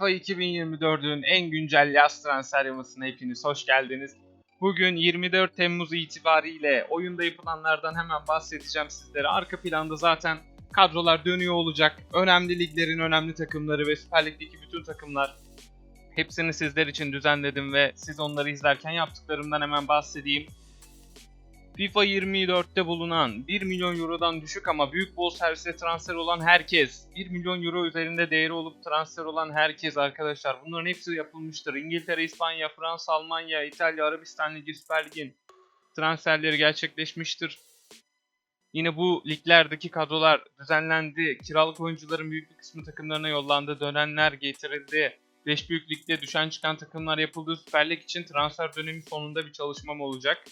FIFA 2024'ün en güncel yaz transfer yamasına hepiniz hoş geldiniz. Bugün 24 Temmuz itibariyle oyunda yapılanlardan hemen bahsedeceğim sizlere. Arka planda zaten kadrolar dönüyor olacak. Önemli liglerin önemli takımları ve Süper Lig'deki bütün takımlar hepsini sizler için düzenledim ve siz onları izlerken yaptıklarımdan hemen bahsedeyim. FIFA 24'te bulunan 1 milyon eurodan düşük ama büyük bol servise transfer olan herkes, 1 milyon euro üzerinde değeri olup transfer olan herkes arkadaşlar bunların hepsi yapılmıştır. İngiltere, İspanya, Fransa, Almanya, İtalya, Arabistan Ligi, Süper Lig'in transferleri gerçekleşmiştir. Yine bu liglerdeki kadrolar düzenlendi. Kiralık oyuncuların büyük bir kısmı takımlarına yollandı. Dönenler getirildi. 5 büyük ligde düşen çıkan takımlar yapıldı. Süper Lig için transfer dönemi sonunda bir çalışmam olacak.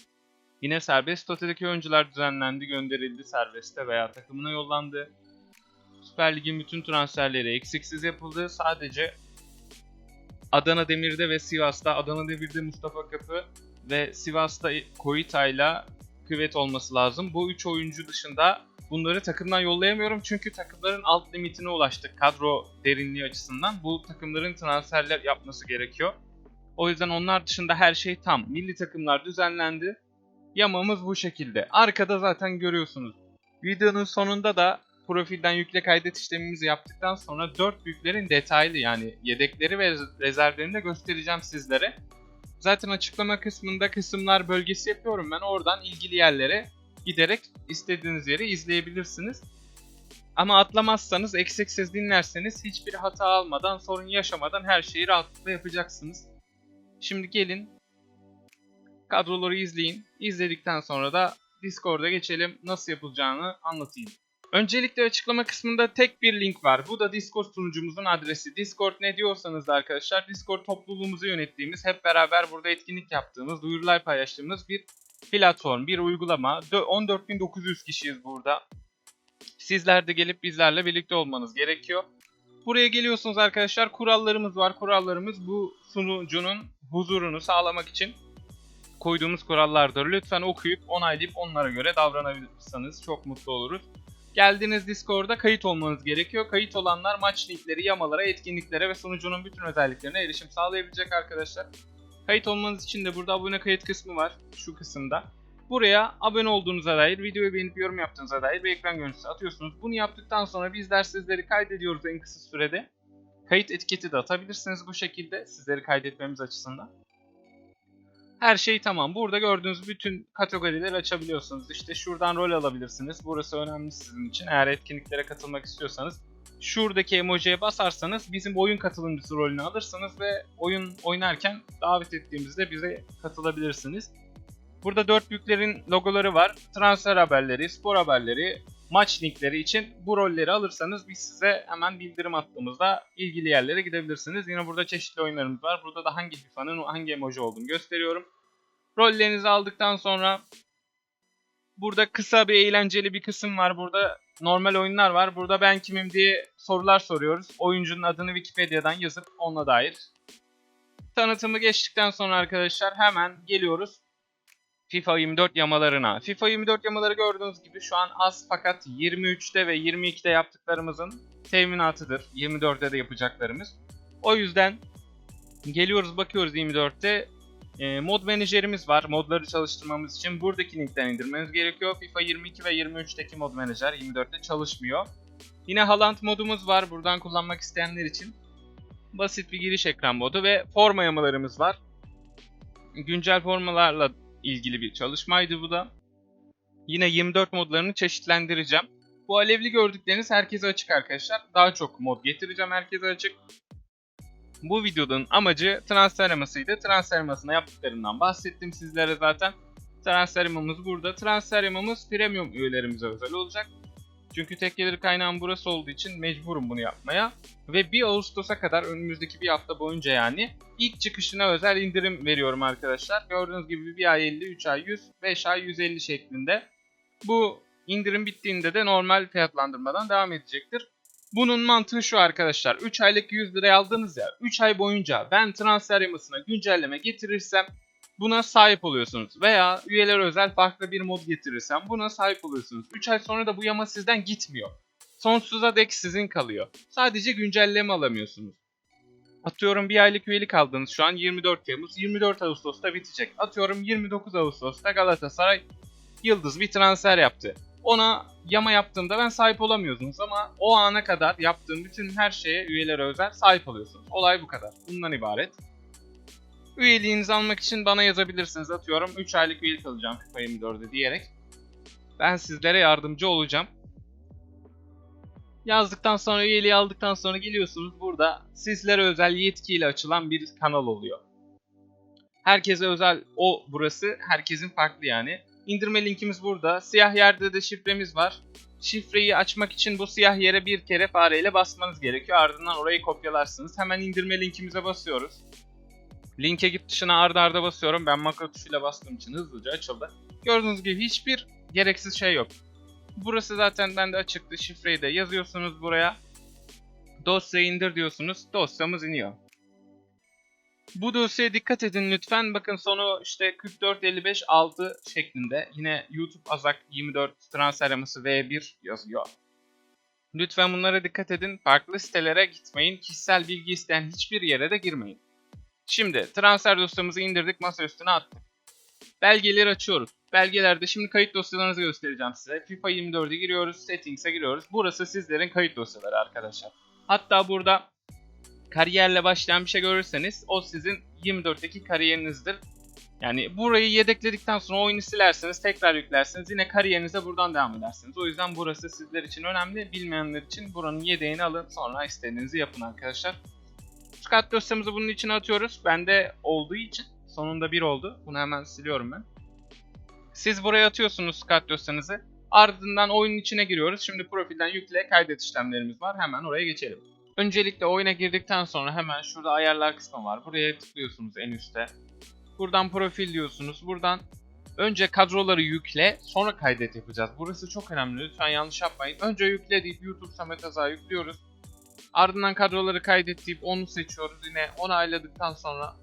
Yine serbest statüdeki oyuncular düzenlendi, gönderildi serbeste veya takımına yollandı. Süper Lig'in bütün transferleri eksiksiz yapıldı. Sadece Adana Demir'de ve Sivas'ta Adana Demir'de Mustafa Kapı ve Sivas'ta Koyita'yla küvet olması lazım. Bu üç oyuncu dışında bunları takımdan yollayamıyorum çünkü takımların alt limitine ulaştık kadro derinliği açısından. Bu takımların transferler yapması gerekiyor. O yüzden onlar dışında her şey tam. Milli takımlar düzenlendi. Yamamız bu şekilde. Arkada zaten görüyorsunuz. Videonun sonunda da profilden yükle kaydet işlemimizi yaptıktan sonra 4 büyüklerin detaylı yani yedekleri ve rezervlerini de göstereceğim sizlere. Zaten açıklama kısmında kısımlar bölgesi yapıyorum ben. Oradan ilgili yerlere giderek istediğiniz yeri izleyebilirsiniz. Ama atlamazsanız, eksiksiz dinlerseniz hiçbir hata almadan, sorun yaşamadan her şeyi rahatlıkla yapacaksınız. Şimdi gelin kadroları izleyin. İzledikten sonra da Discord'a geçelim. Nasıl yapılacağını anlatayım. Öncelikle açıklama kısmında tek bir link var. Bu da Discord sunucumuzun adresi. Discord ne diyorsanız da arkadaşlar Discord topluluğumuzu yönettiğimiz, hep beraber burada etkinlik yaptığımız, duyurular paylaştığımız bir platform, bir uygulama. 14.900 kişiyiz burada. Sizler de gelip bizlerle birlikte olmanız gerekiyor. Buraya geliyorsunuz arkadaşlar. Kurallarımız var. Kurallarımız bu sunucunun huzurunu sağlamak için koyduğumuz kurallardır. Lütfen okuyup onaylayıp onlara göre davranabilirseniz çok mutlu oluruz. Geldiğiniz Discord'a kayıt olmanız gerekiyor. Kayıt olanlar maç linkleri, yamalara, etkinliklere ve sunucunun bütün özelliklerine erişim sağlayabilecek arkadaşlar. Kayıt olmanız için de burada abone kayıt kısmı var. Şu kısımda. Buraya abone olduğunuza dair, videoyu beğenip yorum yaptığınıza dair bir ekran görüntüsü atıyorsunuz. Bunu yaptıktan sonra bizler sizleri kaydediyoruz en kısa sürede. Kayıt etiketi de atabilirsiniz bu şekilde sizleri kaydetmemiz açısından. Her şey tamam. Burada gördüğünüz bütün kategorileri açabiliyorsunuz. İşte şuradan rol alabilirsiniz. Burası önemli sizin için. Eğer etkinliklere katılmak istiyorsanız şuradaki emojiye basarsanız bizim oyun katılımcısı rolünü alırsınız ve oyun oynarken davet ettiğimizde bize katılabilirsiniz. Burada dört büyüklerin logoları var. Transfer haberleri, spor haberleri, maç linkleri için bu rolleri alırsanız biz size hemen bildirim attığımızda ilgili yerlere gidebilirsiniz. Yine burada çeşitli oyunlarımız var. Burada da hangi FIFA'nın hangi emoji olduğunu gösteriyorum. Rollerinizi aldıktan sonra burada kısa bir eğlenceli bir kısım var. Burada normal oyunlar var. Burada ben kimim diye sorular soruyoruz. Oyuncunun adını Wikipedia'dan yazıp onunla dair. Tanıtımı geçtikten sonra arkadaşlar hemen geliyoruz FIFA 24 yamalarına. FIFA 24 yamaları gördüğünüz gibi şu an az fakat 23'te ve 22'de yaptıklarımızın teminatıdır. 24'te de yapacaklarımız. O yüzden geliyoruz bakıyoruz 24'te e, mod menajerimiz var. Modları çalıştırmamız için buradaki linkten indirmeniz gerekiyor. FIFA 22 ve 23'teki mod menajer 24'te çalışmıyor. Yine Haaland modumuz var buradan kullanmak isteyenler için. Basit bir giriş ekran modu ve forma yamalarımız var. Güncel formalarla ilgili bir çalışmaydı bu da. Yine 24 modlarını çeşitlendireceğim. Bu alevli gördükleriniz herkese açık arkadaşlar. Daha çok mod getireceğim herkese açık. Bu videonun amacı transfer yamasıydı. Yaptıklarımdan bahsettim sizlere zaten. Transfer burada. Transfer premium üyelerimize özel olacak. Çünkü tek gelir kaynağım burası olduğu için mecburum bunu yapmaya. Ve 1 Ağustos'a kadar önümüzdeki bir hafta boyunca yani ilk çıkışına özel indirim veriyorum arkadaşlar. Gördüğünüz gibi bir ay 50, 3 ay 100, 5 ay 150 şeklinde. Bu indirim bittiğinde de normal fiyatlandırmadan devam edecektir. Bunun mantığı şu arkadaşlar. 3 aylık 100 liraya aldınız ya. 3 ay boyunca ben transfer yamasına güncelleme getirirsem buna sahip oluyorsunuz. Veya üyeler özel farklı bir mod getirirsem buna sahip oluyorsunuz. 3 ay sonra da bu yama sizden gitmiyor. Sonsuza dek sizin kalıyor. Sadece güncelleme alamıyorsunuz. Atıyorum bir aylık üyelik aldınız şu an 24 Temmuz. 24 Ağustos'ta bitecek. Atıyorum 29 Ağustos'ta Galatasaray Yıldız bir transfer yaptı. Ona yama yaptığımda ben sahip olamıyordunuz ama o ana kadar yaptığım bütün her şeye üyelere özel sahip oluyorsunuz. Olay bu kadar. Bundan ibaret. Üyeliğinizi almak için bana yazabilirsiniz. Atıyorum 3 aylık üyelik alacağım FIFA 24'de diyerek. Ben sizlere yardımcı olacağım. Yazdıktan sonra üyeliği aldıktan sonra geliyorsunuz burada sizlere özel yetkiyle açılan bir kanal oluyor. Herkese özel o burası. Herkesin farklı yani. İndirme linkimiz burada. Siyah yerde de şifremiz var. Şifreyi açmak için bu siyah yere bir kere fareyle basmanız gerekiyor. Ardından orayı kopyalarsınız. Hemen indirme linkimize basıyoruz. Linke git dışına arda arda basıyorum. Ben makro tuşuyla bastığım için hızlıca açıldı. Gördüğünüz gibi hiçbir gereksiz şey yok. Burası zaten bende açıktı. Şifreyi de yazıyorsunuz buraya. Dosyayı indir diyorsunuz. Dosyamız iniyor. Bu dosyaya dikkat edin lütfen. Bakın sonu işte 4455 şeklinde. Yine YouTube Azak 24 transfer yaması V1 yazıyor. Lütfen bunlara dikkat edin. Farklı sitelere gitmeyin. Kişisel bilgi isteyen hiçbir yere de girmeyin. Şimdi transfer dosyamızı indirdik. Masa üstüne attık. Belgeleri açıyoruz. Belgelerde şimdi kayıt dosyalarınızı göstereceğim size. FIFA 24'e giriyoruz. Settings'e giriyoruz. Burası sizlerin kayıt dosyaları arkadaşlar. Hatta burada kariyerle başlayan bir şey görürseniz o sizin 24'teki kariyerinizdir. Yani burayı yedekledikten sonra oyunu silerseniz tekrar yüklersiniz. Yine kariyerinize buradan devam edersiniz. O yüzden burası sizler için önemli. Bilmeyenler için buranın yedeğini alın. Sonra istediğinizi yapın arkadaşlar. Scout dosyamızı bunun içine atıyoruz. Bende olduğu için sonunda bir oldu. Bunu hemen siliyorum ben. Siz buraya atıyorsunuz Scout dosyanızı. Ardından oyunun içine giriyoruz. Şimdi profilden yükle kaydet işlemlerimiz var. Hemen oraya geçelim. Öncelikle oyuna girdikten sonra hemen şurada ayarlar kısmı var. Buraya tıklıyorsunuz en üstte. Buradan profil diyorsunuz. Buradan önce kadroları yükle sonra kaydet yapacağız. Burası çok önemli. Lütfen yanlış yapmayın. Önce yükle deyip YouTube Samet Azar yüklüyoruz. Ardından kadroları kaydet deyip onu seçiyoruz. Yine onayladıktan sonra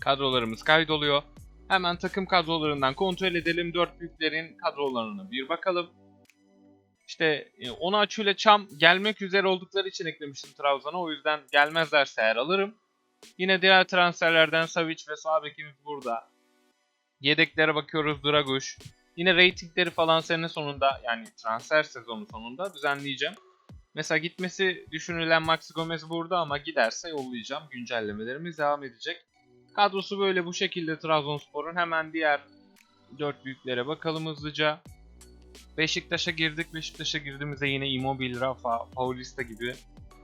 kadrolarımız kaydoluyor. Hemen takım kadrolarından kontrol edelim. Dört büyüklerin kadrolarına bir bakalım. İşte e, onu açıyla Çam gelmek üzere oldukları için eklemiştim Trabzon'a. O yüzden gelmezlerse eğer alırım. Yine diğer transferlerden Savic ve sağ bekimiz burada. Yedeklere bakıyoruz Draguş. Yine ratingleri falan sene sonunda yani transfer sezonu sonunda düzenleyeceğim. Mesela gitmesi düşünülen Maxi Gomez burada ama giderse yollayacağım. Güncellemelerimiz devam edecek. Kadrosu böyle bu şekilde Trabzonspor'un. Hemen diğer dört büyüklere bakalım hızlıca. Beşiktaş'a girdik. Beşiktaş'a girdiğimizde yine Immobile, Rafa, Paulista gibi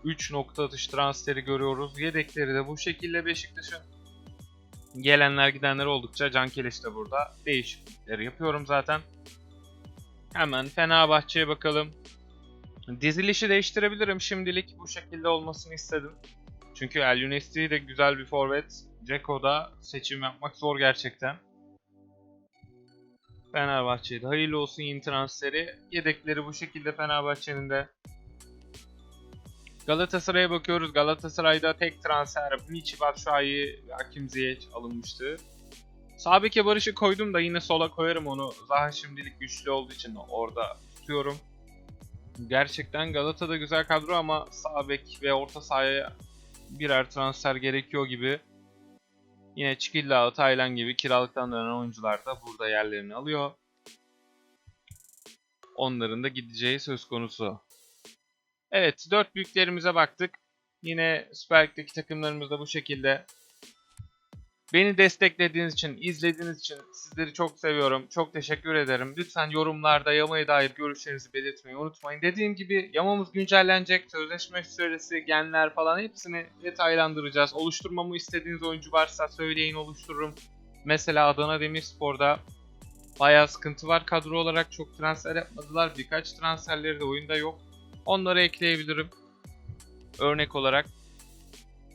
3 nokta atış transferi görüyoruz. Yedekleri de bu şekilde Beşiktaş'ın. Gelenler gidenler oldukça Can Keleş de burada. Değişiklikleri yapıyorum zaten. Hemen Fenerbahçe'ye bakalım. Dizilişi değiştirebilirim şimdilik. Bu şekilde olmasını istedim. Çünkü El Yunesti de güzel bir forvet. Ceko'da seçim yapmak zor gerçekten. Fenerbahçe'de hayırlı olsun yeni transferi. Yedekleri bu şekilde Fenerbahçe'nin de. Galatasaray'a bakıyoruz. Galatasaray'da tek transfer Michi Batshuayi ve Hakim Ziyech alınmıştı. Sağ beke Barış'ı koydum da yine sola koyarım onu. Zaha şimdilik güçlü olduğu için orada tutuyorum. Gerçekten Galata'da güzel kadro ama sağ bek ve orta sahaya birer transfer gerekiyor gibi. Yine Çikilla, Taylan gibi kiralıktan dönen oyuncular da burada yerlerini alıyor. Onların da gideceği söz konusu. Evet, dört büyüklerimize baktık. Yine Süper Lig'deki takımlarımız da bu şekilde. Beni desteklediğiniz için, izlediğiniz için sizleri çok seviyorum. Çok teşekkür ederim. Lütfen yorumlarda yamaya dair görüşlerinizi belirtmeyi unutmayın. Dediğim gibi yamamız güncellenecek. Sözleşme süresi, genler falan hepsini detaylandıracağız. Oluşturmamı istediğiniz oyuncu varsa söyleyin oluştururum. Mesela Adana Demirspor'da bayağı sıkıntı var. Kadro olarak çok transfer yapmadılar. Birkaç transferleri de oyunda yok. Onları ekleyebilirim. Örnek olarak.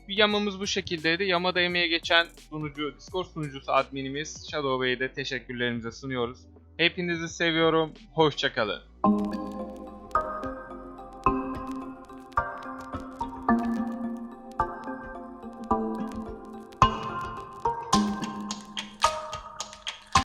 Bir yamamız bu şekildeydi. Yamada emeğe geçen sunucu, Discord sunucusu adminimiz Shadow Bey'e de teşekkürlerimizi sunuyoruz. Hepinizi seviyorum. Hoşçakalın.